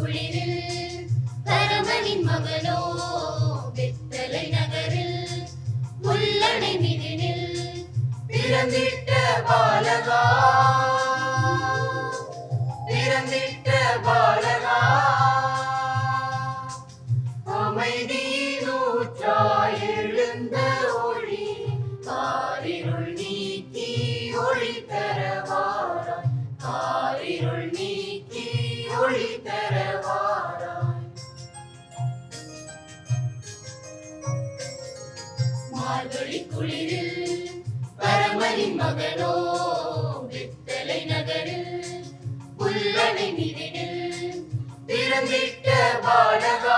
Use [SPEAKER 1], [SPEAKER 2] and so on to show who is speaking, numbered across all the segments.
[SPEAKER 1] குளிரில் பரமனின் மகனோ வெத்தலை நகரில் முல்லடை மிதினில்
[SPEAKER 2] பிறந்திட்ட பாலகா. பிறந்திட்ட பாலகா. அமைதியினூற்றாய் எழுந்த ஒளி காரிருள் நீக்கி ஒளி தரவாராய் காரிருள்
[SPEAKER 1] நீ குளிரில் பரமனின் மகனோ வித்தலை நகரில் முல்லடை மிதினில்
[SPEAKER 2] பிறந்திட்ட பாலகா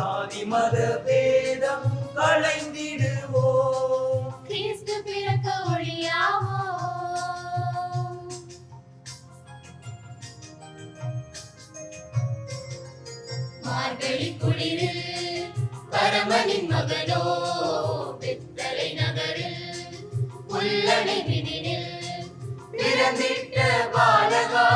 [SPEAKER 2] சாதி மத பேதம் களைந்திடுவோம்.
[SPEAKER 1] கிறிஸ்து பிறக்க ஒளியாவோ மார்கழி குளிரில் பரமனின் மகனோ பித்தளை நகரில் உள்ளனை விதினில்
[SPEAKER 2] பிறந்திட்ட பாலகா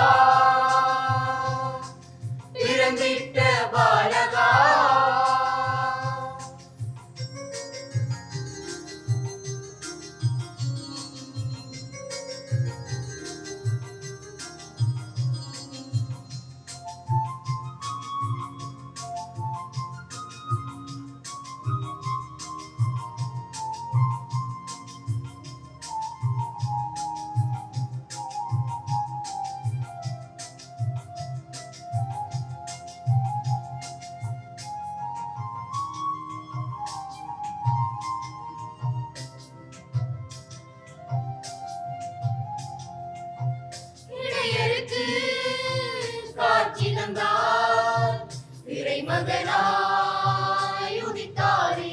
[SPEAKER 1] இறைமகனாய் உதித்தாரே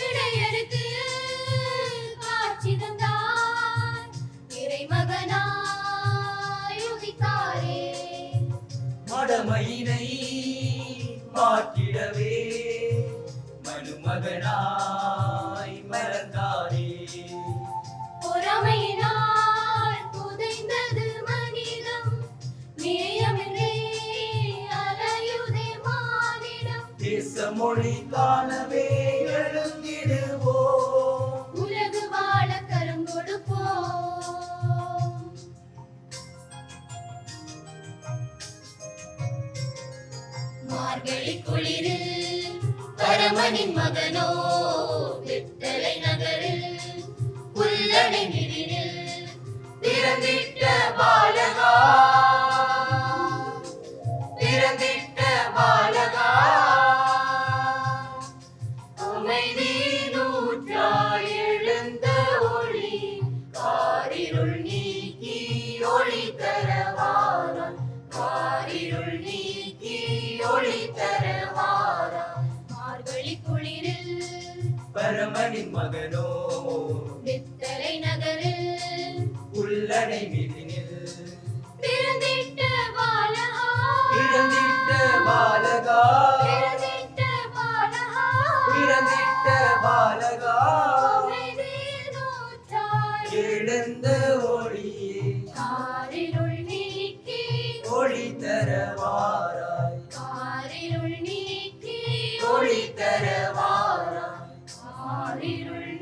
[SPEAKER 1] இடையருக்கு காட்சி தந்தார் இறைமகனாய் உதித்தாரே.
[SPEAKER 2] மடமையினை மாற்றிடவே மனுமகனாய் மறந்தாரே. மொழி காணவே எழுந்திடுவோம்.
[SPEAKER 1] உலகு வாழ கரம் கொடுப்போம். மார்கழி குளிரில் பரமனின் மகனோ விட்டலை நகரில் புல்லடை மிதினில்
[SPEAKER 2] பிறந்திட்ட பாலகா பிறந்திட்ட மண்ணின் மகனோ
[SPEAKER 1] பித்தளை நகரில்
[SPEAKER 2] உள்ளடை வீட்டினில் பிறந்தேன். eatery.